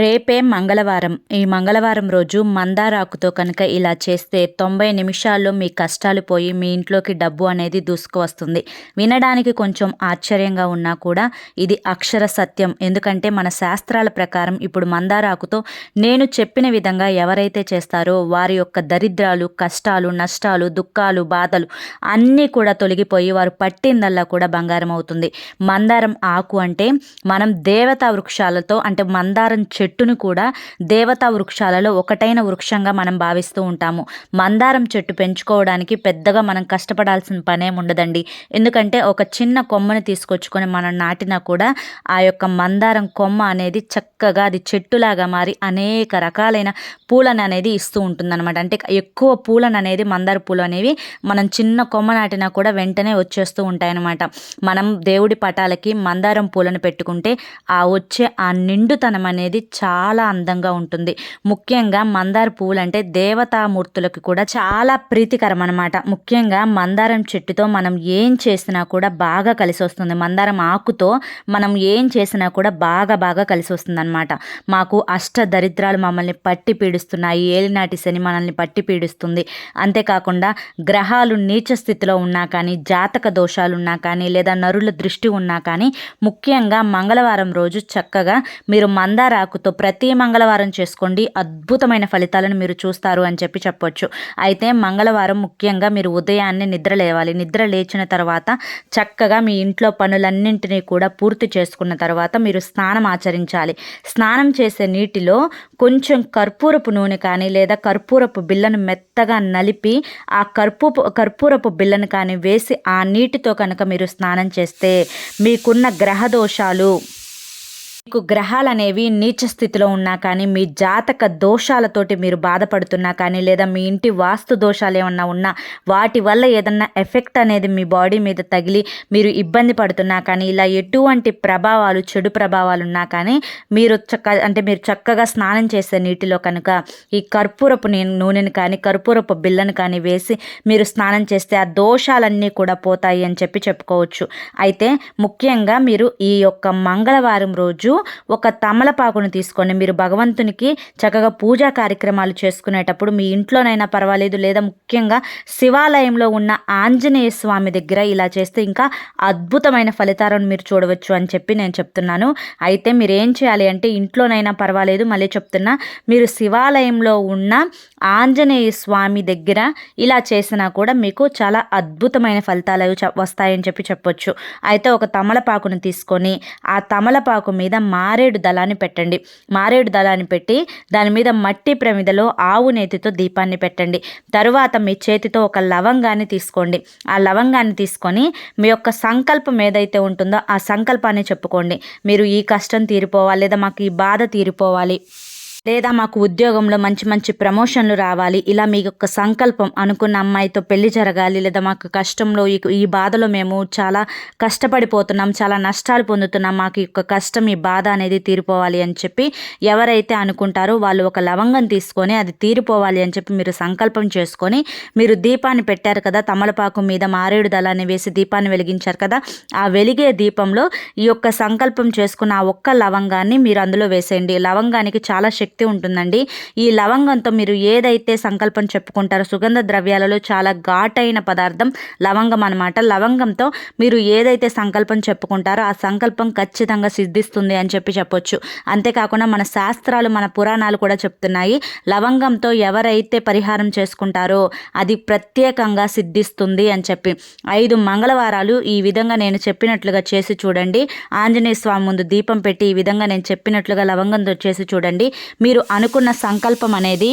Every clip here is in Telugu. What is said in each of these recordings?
రేపే మంగళవారం. ఈ మంగళవారం రోజు మందారాకుతో కనుక ఇలా చేస్తే తొంభై నిమిషాల్లో మీ కష్టాలు పోయి మీ ఇంట్లోకి డబ్బు అనేది దూసుకువస్తుంది. వినడానికి కొంచెం ఆశ్చర్యంగా ఉన్నా కూడా ఇది అక్షర సత్యం. ఎందుకంటే మన శాస్త్రాల ప్రకారం ఇప్పుడు మందారాకుతో నేను చెప్పిన విధంగా ఎవరైతే చేస్తారో వారి యొక్క దరిద్రాలు కష్టాలు నష్టాలు దుఃఖాలు బాధలు అన్నీ కూడా తొలగిపోయి వారు పట్టిందల్లా కూడా బంగారం అవుతుంది. మందారం ఆకు అంటే మనం దేవతా వృక్షాలతో అంటే మందారం చెట్టు చెట్టును కూడా దేవతా వృక్షాలలో ఒకటైన వృక్షంగా మనం భావిస్తూ ఉంటాము. మందారం చెట్టు పెంచుకోవడానికి పెద్దగా మనం కష్టపడాల్సిన పనేం ఉండదండి. ఎందుకంటే ఒక చిన్న కొమ్మని తీసుకొచ్చుకొని మనం నాటినా కూడా ఆ యొక్క మందారం కొమ్మ అనేది చక్కగా అది చెట్టులాగా మారి అనేక రకాలైన పూలను అనేది ఇస్తూ ఉంటుందన్నమాట. అంటే ఎక్కువ పూలను అనేది మందార పూలు అనేవి మనం చిన్న కొమ్మ నాటినా కూడా వెంటనే వచ్చేస్తూ ఉంటాయన్నమాట. మనం దేవుడి పటాలకి మందారం పూలను పెట్టుకుంటే ఆ వచ్చే ఆ నిండుతనం అనేది చాలా అందంగా ఉంటుంది. ముఖ్యంగా మందార పువ్వులు అంటే దేవతామూర్తులకు కూడా చాలా ప్రీతికరం అనమాట ముఖ్యంగా మందారం చెట్టుతో మనం ఏం చేసినా కూడా బాగా కలిసి వస్తుంది మందారం ఆకుతో మనం ఏం చేసినా కూడా బాగా బాగా కలిసి వస్తుంది అనమాట మాకు అష్ట దరిద్రాలు మమ్మల్ని పట్టి పీడిస్తున్నాయి. ఏలినాటి శని మనల్ని పట్టి పీడిస్తుంది. అంతేకాకుండా గ్రహాలు నీచ స్థితిలో ఉన్నా కానీ జాతక దోషాలున్నా కానీ లేదా నరుల దృష్టి ఉన్నా కానీ ముఖ్యంగా మంగళవారం రోజు చక్కగా మీరు మందారాకుతో ప్రతి మంగళవారం చేసుకోండి. అద్భుతమైన ఫలితాలను మీరు చూస్తారు అని చెప్పి చెప్పొచ్చు. అయితే మంగళవారం ముఖ్యంగా మీరు ఉదయాన్నే నిద్ర లేవాలి. నిద్ర లేచిన తర్వాత చక్కగా మీ ఇంట్లో పనులన్నింటినీ కూడా పూర్తి చేసుకున్న తర్వాత మీరు స్నానం ఆచరించాలి. స్నానం చేసే నీటిలో కొంచెం కర్పూరపు నూనె కానీ లేదా కర్పూరపు బిల్లను మెత్తగా నలిపి ఆ కర్పూపు కర్పూరపు బిల్లను కానీ వేసి ఆ నీటితో కనుక మీరు స్నానం చేస్తే మీకున్న గ్రహ దోషాలు మీకు గ్రహాలు అనేవి నీచ స్థితిలో ఉన్నా కానీ మీ జాతక దోషాలతోటి మీరు బాధపడుతున్నా కానీ లేదా మీ ఇంటి వాస్తు దోషాలు ఏమన్నా ఉన్నా వాటి వల్ల ఏదన్నా ఎఫెక్ట్ అనేది మీ బాడీ మీద తగిలి మీరు ఇబ్బంది పడుతున్నా కానీ ఇలా ఎటువంటి ప్రభావాలు చెడు ప్రభావాలు ఉన్నా కానీ మీరు చక్క అంటే మీరు చక్కగా స్నానం చేసే నీటిలో కనుక ఈ కర్పూరపు నూనెను కానీ కర్పూరపు బిల్లను కానీ వేసి మీరు స్నానం చేస్తే ఆ దోషాలన్నీ కూడా పోతాయి అని చెప్పి చెప్పుకోవచ్చు. అయితే ముఖ్యంగా మీరు ఈ యొక్క మంగళవారం రోజు ఒక తమలపాకును తీసుకోండి. మీరు భగవంతునికి చక్కగా పూజా కార్యక్రమాలు చేసుకునేటప్పుడు మీ ఇంట్లోనైనా పర్వాలేదు లేదా ముఖ్యంగా శివాలయంలో ఉన్న ఆంజనేయ స్వామి దగ్గర ఇలా చేస్తే ఇంకా అద్భుతమైన ఫలితాలను మీరు చూడవచ్చు అని చెప్పి నేను చెప్తున్నాను. అయితే మీరు ఏం చేయాలి అంటే ఇంట్లోనైనా పర్వాలేదు మళ్ళీ చెప్తున్నా మీరు శివాలయంలో ఉన్న ఆంజనేయ స్వామి దగ్గర ఇలా చేసినా కూడా మీకు చాలా అద్భుతమైన ఫలితాలు వస్తాయని చెప్పి చెప్పొచ్చు. అయితే ఒక తమలపాకును తీసుకొని ఆ తమలపాకు మీద మారేడు దళాన్ని పెట్టండి. మారేడు దళాన్ని పెట్టి దాని మీద మట్టి ప్రమిదలో ఆవు నేతితో దీపాన్ని పెట్టండి. తరువాత మీ చేతితో ఒక లవంగాన్ని తీసుకోండి. ఆ లవంగాన్ని తీసుకొని మీ యొక్క సంకల్పం ఏదైతే ఉంటుందో ఆ సంకల్పాన్ని చెప్పుకోండి. మీరు ఈ కష్టం తీరిపోవాలి లేదా మాకు ఈ బాధ తీరిపోవాలి. లేదా మాకు ఉద్యోగంలో మంచి మంచి ప్రమోషన్లు రావాలి ఇలా మీ యొక్క సంకల్పం అనుకున్న అమ్మాయితో పెళ్ళి జరగాలి లేదా మాకు కష్టంలో ఈ బాధలో మేము చాలా కష్టపడిపోతున్నాం చాలా నష్టాలు పొందుతున్నాం మాకు యొక్క కష్టం ఈ బాధ అనేది తీరిపోవాలి అని చెప్పి ఎవరైతే అనుకుంటారో వాళ్ళు ఒక లవంగం తీసుకొని అది తీరిపోవాలి అని చెప్పి మీరు సంకల్పం చేసుకొని మీరు దీపాన్ని పెట్టారు కదా తమలపాకు మీద మారేడు దళాన్ని వేసి దీపాన్ని వెలిగించారు కదా ఆ వెలిగే దీపంలో ఈ యొక్క సంకల్పం చేసుకున్న ఆ ఒక్క లవంగాన్ని మీరు అందులో వేసేయండి. లవంగానికి చాలా శక్తి శక్తి ఉంటుందండి. ఈ లవంగంతో మీరు ఏదైతే సంకల్పం చెప్పుకుంటారో సుగంధ ద్రవ్యాలలో చాలా ఘాటైన పదార్థం లవంగం అనమాట లవంగంతో మీరు ఏదైతే సంకల్పం చెప్పుకుంటారో ఆ సంకల్పం ఖచ్చితంగా సిద్ధిస్తుంది అని చెప్పి చెప్పొచ్చు. అంతేకాకుండా మన శాస్త్రాలు మన పురాణాలు కూడా చెప్తున్నాయి. లవంగంతో ఎవరైతే పరిహారం చేసుకుంటారో అది ప్రత్యేకంగా సిద్ధిస్తుంది అని చెప్పి. ఐదు మంగళవారాలు ఈ విధంగా నేను చెప్పినట్లుగా చేసి చూడండి. ఆంజనేయ స్వామి ముందు దీపం పెట్టి ఈ విధంగా నేను చెప్పినట్లుగా లవంగంతో చేసి చూడండి. మీరు అనుకున్న సంకల్పం అనేది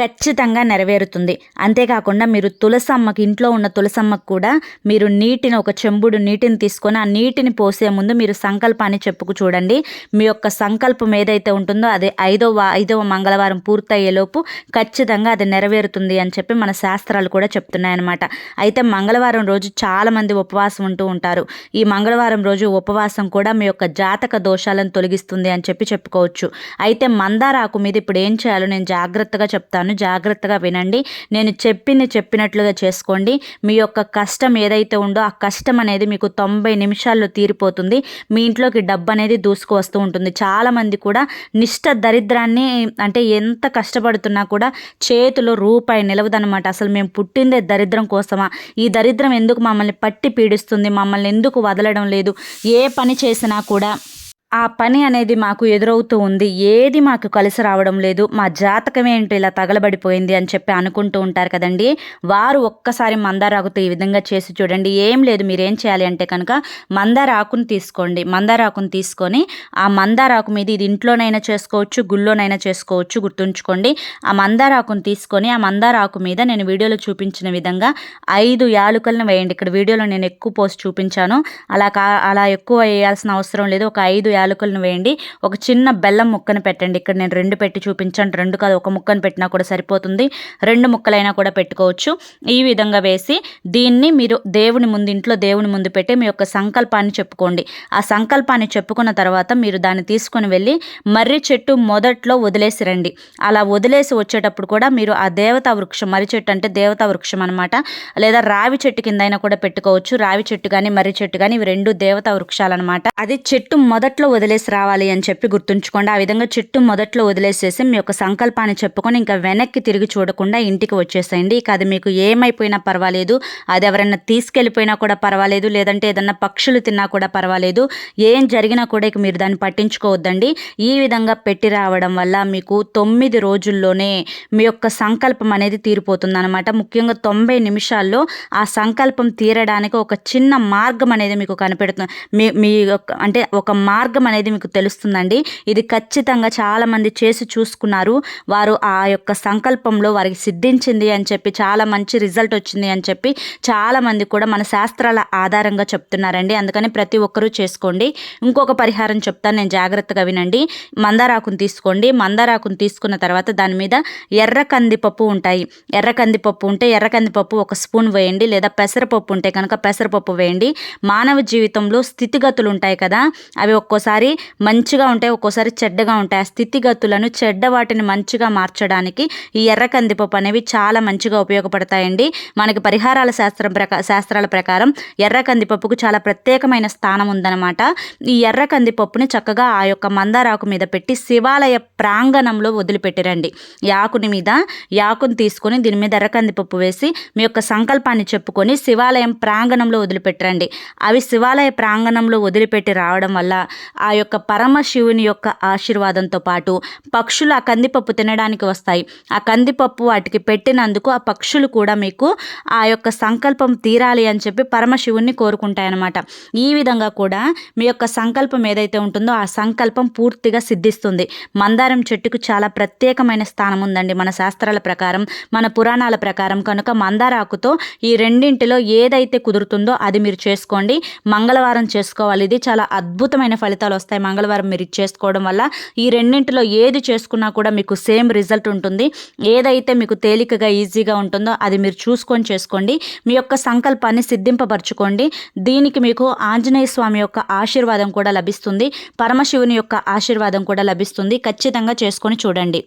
ఖచ్చితంగా నెరవేరుతుంది. అంతేకాకుండా మీరు తులసమ్మకి ఇంట్లో ఉన్న తులసమ్మకు కూడా మీరు నీటిని ఒక చెంబుడు నీటిని తీసుకొని ఆ నీటిని పోసే ముందు మీరు సంకల్పాన్ని చెప్పుకు చూడండి. మీ యొక్క సంకల్పం ఏదైతే ఉంటుందో అది ఐదవ ఐదవ మంగళవారం పూర్తయ్యేలోపు ఖచ్చితంగా అది నెరవేరుతుంది అని చెప్పి మన శాస్త్రాలు కూడా చెప్తున్నాయన్నమాట. అయితే మంగళవారం రోజు చాలామంది ఉపవాసం ఉంటూ ఉంటారు. ఈ మంగళవారం రోజు ఉపవాసం కూడా మీ యొక్క జాతక దోషాలను తొలగిస్తుంది అని చెప్పి చెప్పుకోవచ్చు. అయితే మందారాకు మీద ఇప్పుడు ఏం చేయాలో నేను జాగ్రత్తగా చెప్తాను. చెప్తున్నాను జాగ్రత్తగా వినండి. నేను చెప్పింది చెప్పినట్లుగా చేసుకోండి. మీ యొక్క కష్టం ఏదైతే ఉందో ఆ కష్టం అనేది మీకు తొంభై నిమిషాల్లో తీరిపోతుంది. మీ ఇంట్లోకి డబ్బు అనేది దూసుకు వస్తూ ఉంటుంది. చాలామంది కూడా నిష్ట దరిద్రాన్ని అంటే ఎంత కష్టపడుతున్నా కూడా చేతిలో రూపాయి నిలవదనమాట అసలు మేము పుట్టిందే దరిద్రం కోసమా? ఈ దరిద్రం ఎందుకు మమ్మల్ని పట్టి పీడిస్తుంది? మమ్మల్ని ఎందుకు వదలడం లేదు? ఏ పని చేసినా కూడా ఆ పని అనేది మాకు ఎదురవుతూ ఉంది. ఏది మాకు కలిసి రావడం లేదు. మా జాతకం ఏంటి ఇలా తగలబడిపోయింది అని చెప్పి అనుకుంటూ ఉంటారు కదండి. వారు ఒక్కసారి మందారాకుతో ఈ విధంగా చేసి చూడండి. ఏం లేదు మీరేం చేయాలి అంటే కనుక మందారాకుని తీసుకోండి. మందారాకుని తీసుకొని ఆ మందారాకు మీద ఇది ఇంట్లోనైనా చేసుకోవచ్చు గుళ్ళోనైనా చేసుకోవచ్చు గుర్తుంచుకోండి. ఆ మందారాకుని తీసుకొని ఆ మందారాకు మీద నేను వీడియోలో చూపించిన విధంగా ఐదు యాలుకలను వేయండి. ఇక్కడ వీడియోలో నేను ఎక్కువ పోస్ట్ చూపించాను. అలా కా అలా ఎక్కువ వేయాల్సిన అవసరం లేదు. ఒక ఐదు యాలకులను వేయండి. ఒక చిన్న బెల్లం ముక్కను పెట్టండి. ఇక్కడ నేను రెండు పెట్టి చూపించాను. రెండు కాదు ఒక ముక్కను పెట్టినా కూడా సరిపోతుంది. రెండు ముక్కలైనా కూడా పెట్టుకోవచ్చు. ఈ విధంగా వేసి దీన్ని మీరు దేవుని ముందు ఇంట్లో దేవుని ముందు పెట్టి మీ యొక్క సంకల్పాన్ని చెప్పుకోండి. ఆ సంకల్పాన్ని చెప్పుకున్న తర్వాత మీరు దాన్ని తీసుకొని వెళ్ళి మర్రి చెట్టు మొదట్లో వదిలేసి రండి. అలా వదిలేసి వచ్చేటప్పుడు కూడా మీరు ఆ దేవతా వృక్షం మర్రి చెట్టు అంటే దేవతా వృక్షం అనమాట లేదా రావి చెట్టు కింద కూడా పెట్టుకోవచ్చు. రావి చెట్టు కానీ మర్రి చెట్టు కానీ ఇవి రెండు దేవతా వృక్షాలు అనమాట అది చెట్టు మొదట్లో వదిలేసి రావాలి అని చెప్పి గుర్తుంచుకోండి. ఆ విధంగా చుట్టూ మొదట్లో వదిలేసేసి మీ యొక్క సంకల్పాన్ని చెప్పుకొని ఇంకా వెనక్కి తిరిగి చూడకుండా ఇంటికి వచ్చేసేయండి. ఇక అది మీకు ఏమైపోయినా పర్వాలేదు. అది ఎవరైనా తీసుకెళ్ళిపోయినా కూడా పర్వాలేదు. లేదంటే ఏదన్నా పక్షులు తిన్నా కూడా పర్వాలేదు. ఏం జరిగినా కూడా ఇక మీరు దాన్ని పట్టించుకోవద్దండి. ఈ విధంగా పెట్టి రావడం వల్ల మీకు తొమ్మిది రోజుల్లోనే మీ యొక్క సంకల్పం అనేది తీరిపోతుంది అనమాట ముఖ్యంగా తొంభై నిమిషాల్లో ఆ సంకల్పం తీరడానికి ఒక చిన్న మార్గం అనేది మీకు కనిపెడుతుంది. మీ మీ యొక్క అంటే ఒక మార్గం మార్గం అనేది మీకు తెలుస్తుందండి. ఇది ఖచ్చితంగా చాలామంది చేసి చూసుకున్నారు. వారు ఆ యొక్క సంకల్పంలో వారికి సిద్ధించింది అని చెప్పి చాలా మంచి రిజల్ట్ వచ్చింది అని చెప్పి చాలామంది కూడా మన శాస్త్రాల ఆధారంగా చెప్తున్నారండి. అందుకని ప్రతి ఒక్కరూ చేసుకోండి. ఇంకొక పరిహారం చెప్తాను నేను జాగ్రత్తగా వినండి. మందారాకును తీసుకోండి. మందారాకును తీసుకున్న తర్వాత దాని మీద ఎర్ర కందిపప్పు ఉంటాయి. ఎర్ర కందిపప్పు ఉంటే ఎర్ర కందిపప్పు ఒక స్పూన్ వేయండి. లేదా పెసరపప్పు ఉంటే కనుక పెసరపప్పు వేయండి. మానవ జీవితంలో స్థితిగతులు ఉంటాయి కదా అవి ఒక్కోసారి ఒక్కోసారి మంచిగా ఉంటాయి ఒక్కోసారి చెడ్డగా ఉంటాయి. ఆ స్థితిగతులను చెడ్డ వాటిని మంచిగా మార్చడానికి ఈ ఎర్ర కందిపప్పు అనేవి చాలా మంచిగా ఉపయోగపడతాయండి. మనకి పరిహారాల శాస్త్రం ప్రకా శాస్త్రాల ప్రకారం ఎర్ర కందిపప్పుకు చాలా ప్రత్యేకమైన స్థానం ఉందన్నమాట. ఈ ఎర్ర కందిపప్పుని చక్కగా ఆ యొక్క మందారాకు మీద పెట్టి శివాలయ ప్రాంగణంలో వదిలిపెట్టిరండి. యాకుని మీద యాకుని తీసుకొని దీని మీద ఎర్ర కందిపప్పు వేసి మీ యొక్క సంకల్పాన్ని చెప్పుకొని శివాలయం ప్రాంగణంలో వదిలిపెట్టరండి. అవి శివాలయ ప్రాంగణంలో వదిలిపెట్టి రావడం వల్ల ఆ యొక్క పరమశివుని యొక్క ఆశీర్వాదంతో పాటు పక్షులు ఆ కందిపప్పు తినడానికి వస్తాయి. ఆ కందిపప్పు వాటికి పెట్టినందుకు ఆ పక్షులు కూడా మీకు ఆ యొక్క సంకల్పం తీరాలి అని చెప్పి పరమశివుణ్ణి కోరుకుంటాయన్నమాట. ఈ విధంగా కూడా మీ యొక్క సంకల్పం ఏదైతే ఉంటుందో ఆ సంకల్పం పూర్తిగా సిద్ధిస్తుంది. మందారం చెట్టుకు చాలా ప్రత్యేకమైన స్థానం ఉందండి మన శాస్త్రాల ప్రకారం మన పురాణాల ప్రకారం. కనుక మందారాకుతో ఈ రెండింటిలో ఏదైతే కుదురుతుందో అది మీరు చేసుకోండి. మంగళవారం చేసుకోవాలి. ఇది చాలా అద్భుతమైన ఫలితాలు ఫలితాలు వస్తాయి మంగళవారం మీరు చేసుకోవడం వల్ల ఈ రెండింటిలో ఏది చేసుకున్నా కూడా మీకు సేమ్ రిజల్ట్ ఉంటుంది. ఏదైతే మీకు తేలికగా ఈజీగా ఉంటుందో అది మీరు చూసుకొని చేసుకోండి. మీ యొక్క సంకల్పాన్ని సిద్ధింపబరచుకోండి దీనికి మీకు ఆంజనేయ స్వామి యొక్క ఆశీర్వాదం కూడా లభిస్తుంది. పరమశివుని యొక్క ఆశీర్వాదం కూడా లభిస్తుంది. ఖచ్చితంగా చేసుకొని చూడండి.